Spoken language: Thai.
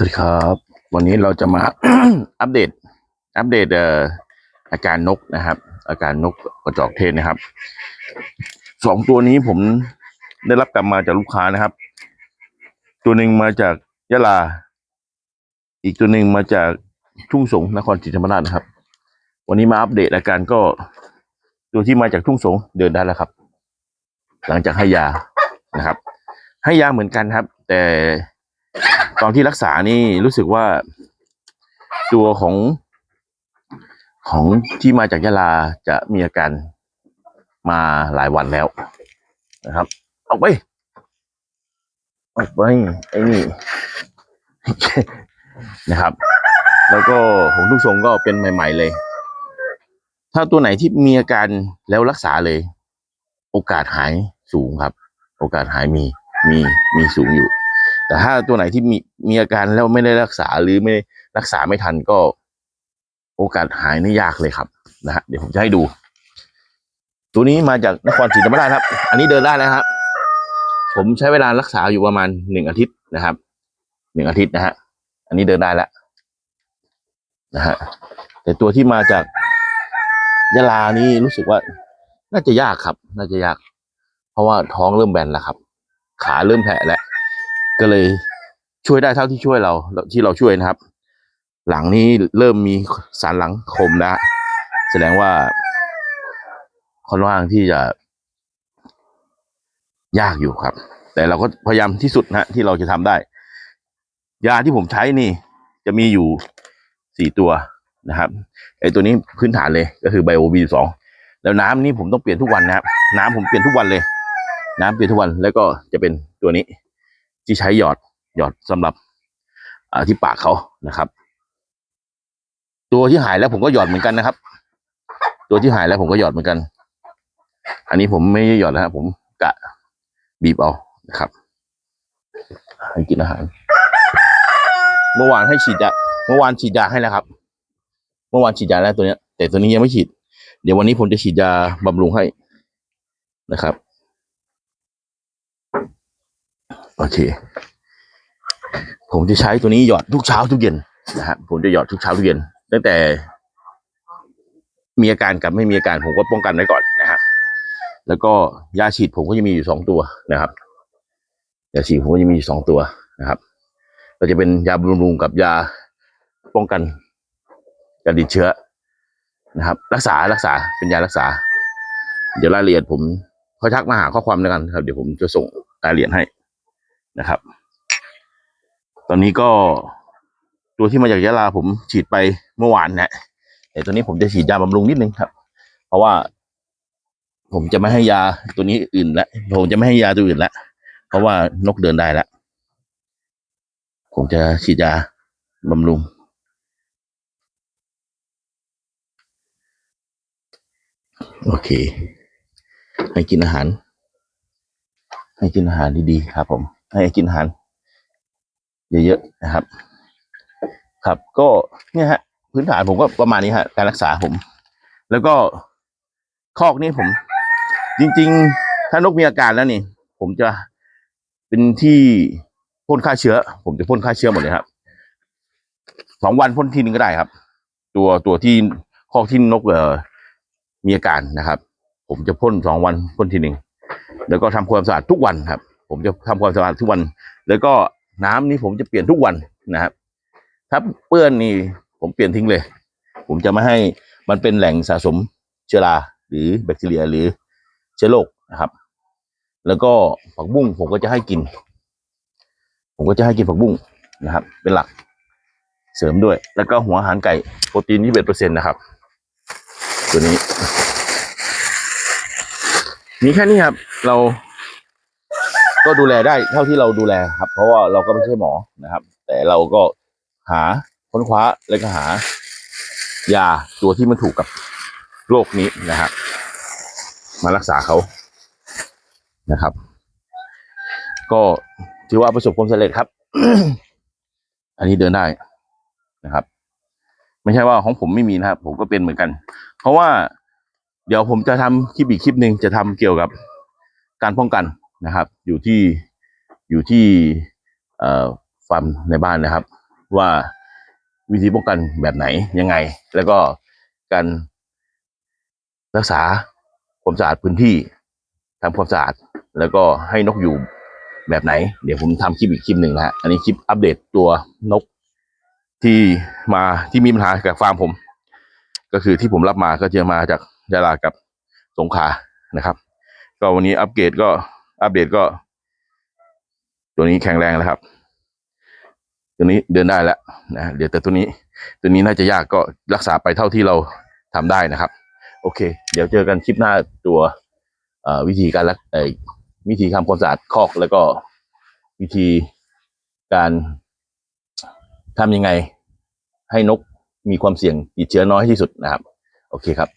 สวัสดีครับ วันนี้เราจะมา อัปเดต อัปเดตเอ่ออาการนกนะครับ อาการนกกระจอกเทศนะครับสองตัวนี้ผมได้รับกลับมาจากลูกค้านะครับ ตัวหนึ่งมาจากยะลา อีกตัวหนึ่งมาจากทุ่งสงนครศรีธรรมราชนะครับ วันนี้มาอัปเดตอาการก็ ตัวที่มาจากทุ่งสงเดินได้แล้วครับ หลังจากให้ยานะครับ ให้ยาเหมือนกันครับ แต่ ตอนที่รักษานี่รู้สึกว่า ตัวของของที่มาจากยะลาจะมีอาการมาหลายวันแล้วนะครับออกไปออกไปไอ้นี่นะครับ แล้วก็ของทุกทรงก็เป็นใหม่ ๆ เลย ถ้าตัวไหนที่มีอาการแล้วรักษาเลย โอกาสหายสูงครับ โอกาสหายมีมีมีสูงอยู่ แต่ถ้าตัวไหนที่มีมีอาการแล้วไม่ได้รักษาหรือไม่รักษาไม่ทันก็ โอกาสหายนี่ยากเลยครับนะฮะเดี๋ยวผมจะให้ดู ตัวนี้มาจากนครศรีธรรมราชครับ อันนี้เดินได้แล้วครับ ผมใช้เวลารักษาอยู่ประมาณหนึ่งอาทิตย์นะครับหนึ่งอาทิตย์นะฮะอันนี้เดินได้แล้วนะฮะแต่ตัวที่มาจากยะลานี่รู้สึกว่า น่าจะยากครับ น่าจะยาก เพราะว่าท้องเริ่มแบนแล้วครับ ขาเริ่มแผลแล้ว ก็เลยช่วยได้เท่าที่ช่วยเราที่เราช่วยนะครับ หลังนี้เริ่มมีสารหลังคมนะแสดงว่าค่อนข้างที่จะ ยากอยู่ครับ แต่เราก็พยายามที่สุดนะที่เราจะทำได้ ยาที่ผมใช้นี่ จะมีอยู่สี่ตัวนะครับไอตัวนี้พื้นฐานเลยก็คือไบโอบีสองแล้วน้ำนี่ผมต้องเปลี่ยนทุกวันนะครับน้ำผมเปลี่ยนทุกวันเลย น้ำเปลี่ยนทุกวันแล้วก็จะเป็นตัวนี้ ที่ใช้หยอดหยอดสำหรับอที่ปากเขานะครับ ตัวที่หายแล้วผมก็หยอดเหมือนกันนะครับ ตัวที่หายแล้วผมก็หยอดเหมือนกัน อันนี้ผมไม่ได้หยอดนะครับผมกะบีบเอานะครับให้กินอาหาร เมื่อวานให้ฉีดยาเมื่อวานฉีดยาให้แล้วครับ เมื่อวานฉีดยาแล้วตัวเนี้ย แต่ตัวนี้ยังไม่ฉีด เดี๋ยววันนี้ผมจะฉีดยาบำรุงให้นะครับ โอเค ผมจะใช้ตัวนี้หยอดทุกเช้าทุกเย็นนะฮะผมจะหยอดทุกเช้าทุกเย็น ตั้งแต่ มีอาการกับไม่มีอาการผมก็ป้องกันไว้ก่อนนะครับแล้วก็ยาฉีดผมก็จะมีอยู่สองตัวนะครับยาฉีดผมก็จะมีอยู่สองตัวนะครับ ก็จะเป็นยาบำรุงกับยาป้องกันการติดเชื้อนะครับ รักษารักษาเป็นยารักษา เดี๋ยวรายละเอียดผมเขาทักมาหาข้อความแล้วกันครับ เดี๋ยวผมจะส่งรายละเอียดให้ นะครับ ตอนนี้ก็ตัวที่มาจากยะลาผมฉีดไปเมื่อวานนะแต่ตัวนี้ผมจะฉีดยาบำรุงนิดนึงครับ เพราะว่า ผมจะไม่ให้ยาตัวนี้อื่นแล้วผมจะไม่ให้ยาตัวอื่นแล้วเพราะว่านกเดินได้แล้วผมจะฉีดยาบำรุงโอเค ให้กินอาหาร ให้กินอาหารดีๆครับผม ให้กินอาหารเยอะๆนะครับ ครับก็เนี่ยฮะ พื้นฐานผมก็ประมาณนี้ฮะ การรักษาผม แล้วก็คอกนี่ผม จริง ๆ ถ้านกมีอาการแล้วนี่ ผมจะเป็นที่พ่นฆ่าเชื้อ ผมจะพ่นฆ่าเชื้อหมดเลยครับสองวันพ่นทีนึงก็ได้ครับ ตัวตัวที่คอกที่นกเอ่อมีอาการนะครับ ผมจะพ่นสองวันพ่นทีหนึ่งแล้วก็ทำความสะอาดทุกวันครับ ผมจะทำความสะอาดทุกวัน แล้วก็น้ำนี่ผมจะเปลี่ยนทุกวันนะครับ ถ้าเปื้อนนี่ผมเปลี่ยนทิ้งเลย ผมจะไม่ให้มันเป็นแหล่งสะสมเชื้อราหรือแบคทีเรียหรือเชื้อโรคนะครับ แล้วก็ผักบุ้งผมก็จะให้กิน ผมก็จะให้กินผักบุ้งนะครับ เป็นหลักเสริมด้วย แล้วก็หัวอาหารไก่โปรตีน21เปอร์เซ็นต์นะครับ ตัวนี้ มีแค่นี้ครับ เรา ก็ดูแลได้เท่าที่เราดูแลครับ เพราะว่าเราก็ไม่ใช่หมอนะครับ แต่เราก็หาค้นคว้าแล้วก็หายาตัวที่มันถูกกับโรคนี้นะครับมารักษาเขานะครับ ก็ถือว่าประสบความสำเร็จครับ อันนี้เดินได้นะครับ ไม่ใช่ว่าของผมไม่มีนะครับ ผมก็เป็นเหมือนกัน เพราะว่าเดี๋ยวผมจะทำคลิปอีกคลิปหนึ่งจะทำเกี่ยวกับการป้องกัน นะครับ อยู่ที่อยู่ที่ฟาร์มในบ้านนะครับ ว่าวิธีป้องกันแบบไหนยังไง แล้วก็การรักษาความสะอาดพื้นที่ทำความสะอาดแล้วก็ให้นกอยู่แบบไหน เดี๋ยวผมทำคลิปอีกคลิปหนึ่งนะฮะอันนี้คลิปอัปเดตตัวนกที่มาที่มีปัญหากับฟาร์มผม ก็คือที่ผมรับมาก็จะมาจากยาลากับสงขลานะครับ ก็วันนี้อัปเกรดก็ อัปเดตก็ ตัวนี้แข็งแรงแล้วครับ ตัวนี้เดินได้แล้วนะเดี๋ยวแต่ตัวนี้ ตัวนี้น่าจะยากก็รักษาไปเท่าที่เราทำได้นะครับ โอเค เดี๋ยวเจอกันคลิปหน้าตัววิธีการรักวิธีทำความสะอาดคอกแล้วก็วิธีการทำยังไงให้นกมีความเสี่ยงติดเชื้อน้อยที่สุดนะครับ โอเคครับ